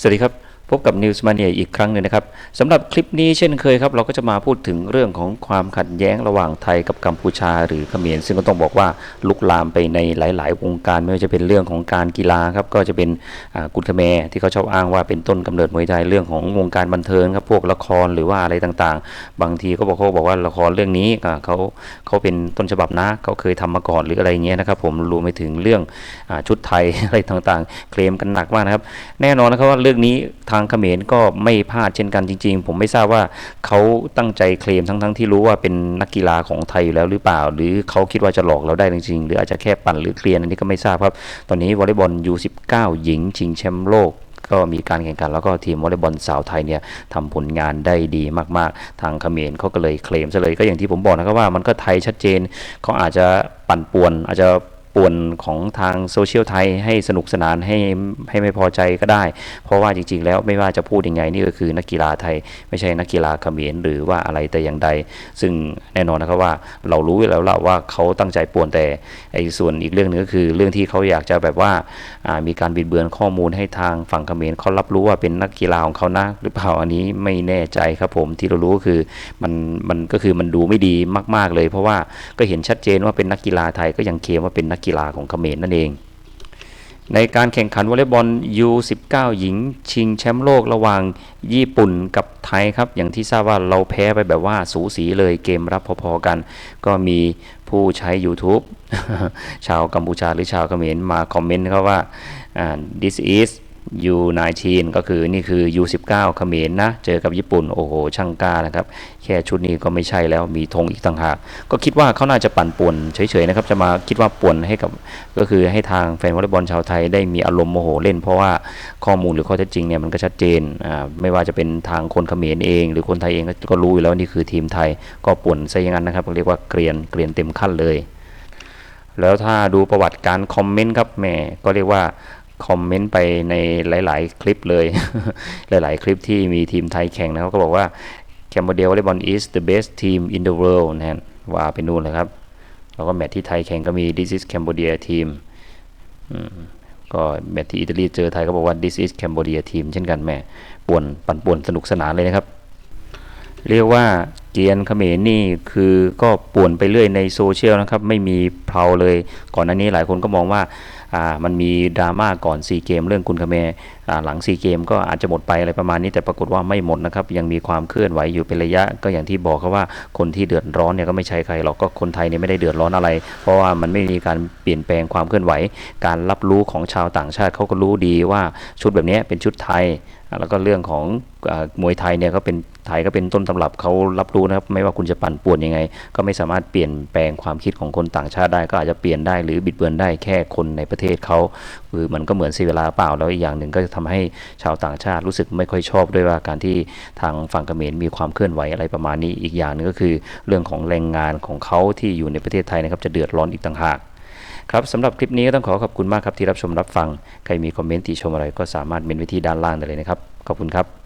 สวัสดีครับ พบกับ News Mania อีกครั้งหนึ่งนะครับสำหรับคลิปนี้เช่นเคยครับ เราก็จะมาพูดถึงเรื่องของความขัดแย้งระหว่างไทยกับกัมพูชา หรือเขมรซึ่งก็ต้องบอกว่าลุกลามไปในหลาย ๆ วงการไม่ว่าจะเป็นเรื่องของการกีฬาครับก็จะเป็นกุลเขมรที่เขาชอบอ้างว่าเป็นต้นกำเนิดมวยไทยเรื่องของวงการบันเทิงครับพวกละครหรือว่าอะไรต่างๆ บางทีก็บอกเขาบอกว่าละครเรื่องนี้เขาเขาเป็นต้นฉบับนะเขาเคยทำมาก่อนหรืออะไรเงี้ยนะครับผมรวมไปถึงเรื่องอชุดไทยอะไรต่างๆ เคลมกันหนักมากนะครับแน่นอนนะครับว่าเรื่องนี้ทางเขมรก็ไม่พลาดเช่นกันจริง ๆ ผมไม่ทราบว่าเขาตั้งใจเคลมทั้งๆที่รู้ว่าเป็นนักกีฬาของไทยอยู่แล้วหรือเปล่า หรือเขาคิดว่าจะหลอกเราได้จริงๆ หรืออาจจะแค่ปั่นหรือเคลียร์อันนี้ก็ไม่ทราบครับ ตอนนี้วอลเลย์บอล U19 หญิงชิงแชมป์โลกก็มีการแข่งขันแล้วก็ทีมวอลเลย์บอลสาวไทยเนี่ยทำผลงานได้ดีมากๆ ทางเขมรเขาก็เลยเคลมซะเลยก็อย่างที่ผมบอกนะครับว่ามันก็ไทยชัดเจนเขาอาจจะปั่นป่วนอาจจะ ป่วนของทางโซเชียลไทยให้สนุกสนานให้ให้ไม่พอใจก็ได้ เพราะว่าจริง ๆ แล้วไม่ว่าจะพูดยังไงนี่ก็คือนักกีฬาไทย ไม่ใช่นักกีฬาเขมรหรือว่าอะไรแต่อย่างใด ซึ่งแน่นอนนะครับว่าเรารู้อยู่แล้วละว่าเขาตั้งใจป่วนแต่ไอ้ส่วนอีกเรื่องหนึงก็คือเรื่องที่เขาอยากจะแบบว่าอ่ามีการบิดเบือนข้อมูลให้ทางฝั่งเขมรเขารับรู้ว่าเป็นนักกีฬาของเขานะหรือเปล่าอันนี้ไม่แน่ใจครับผมที่เรารู้ก็คือมันมันก็คือมันดูไม่ดีมาก ๆเลย เพราะว่าก็เห็นชัดเจนว่าเป็นนักกีฬาไทยก็ยังเคลมว่าเป็นนักกีฬาของเขมรนั่นเอง ในการแข่งขันวอลเลย์บอล U19 หญิง ชิงแชมป์โลกระหว่างญี่ปุ่นกับไทยครับ อย่างที่ทราบว่าเราแพ้ไปแบบว่าสูสีเลยเกมรับพอๆกัน ก็มีผู้ใช้ YouTube ชาวกัมพูชาหรือชาวเขมรมาคอมเมนต์ครับว่าอ่า this is U19 ก็คือนี่คือ U19 เขมรนะ เจอกับญี่ปุ่น โอ้โห ช่างกล้านะครับ แค่ชุดนี้ก็ไม่ใช่แล้วมีธงอีกต่างหาก ก็คิดว่าเขาน่าจะปั่นป่วนเฉยๆนะครับ จะมาคิดว่าป่วนให้กับ ก็คือให้ทางแฟนวอลเลย์บอลชาวไทยได้มีอารมณ์โมโหเล่น เพราะว่าข้อมูลหรือข้อเท็จจริงเนี่ยมันก็ชัดเจน อ่า ไม่ว่าจะเป็นทางคนเขมรเอง หรือคนไทยเองก็รู้อยู่แล้วนี่คือทีมไทย ก็ป่วนซะอย่างนั้นนะครับ เรียกว่าเกรียน เกรียนเต็มขั้นเลยแล้วถ้าดูประวัติการคอมเมนต์ครับแหม่ก็เรียกว่า คอมเมนต์ไปในหลาย ๆ คลิปเลย หลาย ๆ คลิปที่มีทีมไทยแข่งนะครับก็บอกว่า Cambodia Volleyball is the best team in the world นะฮะว่าไปนู่นเลยครับ แล้วก็แมตช์ที่ไทยแข่งก็มี this is Cambodia team อืมก็แมตช์ที่อิตาลีเจอไทยก็บอกว่า this is Cambodia team เช่นกันแม่ป่วนปั่นป่วนสนุกสนานเลยนะครับ เรียกว่า เกียนเขมรนี่คือก็ป่วนไปเรื่อยในโซเชียลนะครับ ไม่มีเพลาเลย ก่อนหน้านี้หลายคนก็มองว่ามันมีดราม่าก่อนซีเกมเรื่องคุณเขมรหลังซีเกมก็อาจจะหมดไปอะไรประมาณนี้แต่ปรากฏว่าไม่หมดนะครับ ยังมีความเคลื่อนไหวอยู่เป็นระยะ ก็อย่างที่บอกครับว่าคนที่เดือดร้อนเนี่ยก็ไม่ใช่ใครหรอกก็คนไทยเนี่ยไม่ได้เดือดร้อนอะไร เพราะว่ามันไม่มีการเปลี่ยนแปลงความเคลื่อนไหว การรับรู้ของชาวต่างชาติเขาก็รู้ดีว่าชุดแบบนี้เป็นชุดไทย แล้วก็เรื่องของอมวยไทยเนี่ยก็เป็นไทยก็เป็นต้นตำรับเขารับรู้นะครับ ไม่ว่าคุณจะปั่นป่วนยังไง ก็ไม่สามารถเปลี่ยนแปลงความคิดของคนต่างชาติได้ ก็อาจจะเปลี่ยนได้หรือบิดเบือนได้แค่คนในประเทศเขาคือมันก็เหมือนเสียเวลาเปล่าแล้วอีกอย่างหนึ่งก็จะทำให้ชาวต่างชาติรู้สึกไม่ค่อยชอบด้วยว่าการที่ทางฝั่งเขมรมีความเคลื่อนไหวอะไรประมาณนี้อีกอย่างหนึงก็คือ เรื่องของแรงงานของเขาที่อยู่ในประเทศไทยนะครับจะเดือดร้อนอีกต่างหากครับสำหรับคลิปนี้ก็ต้องขอขอบคุณมากครับที่รับชมรับฟัง ใครมีคอมเมนต์ติชมอะไรก็สามารถเมนไว้ที่ด้านล่างได้เลยนะครับ ขอบคุณครับ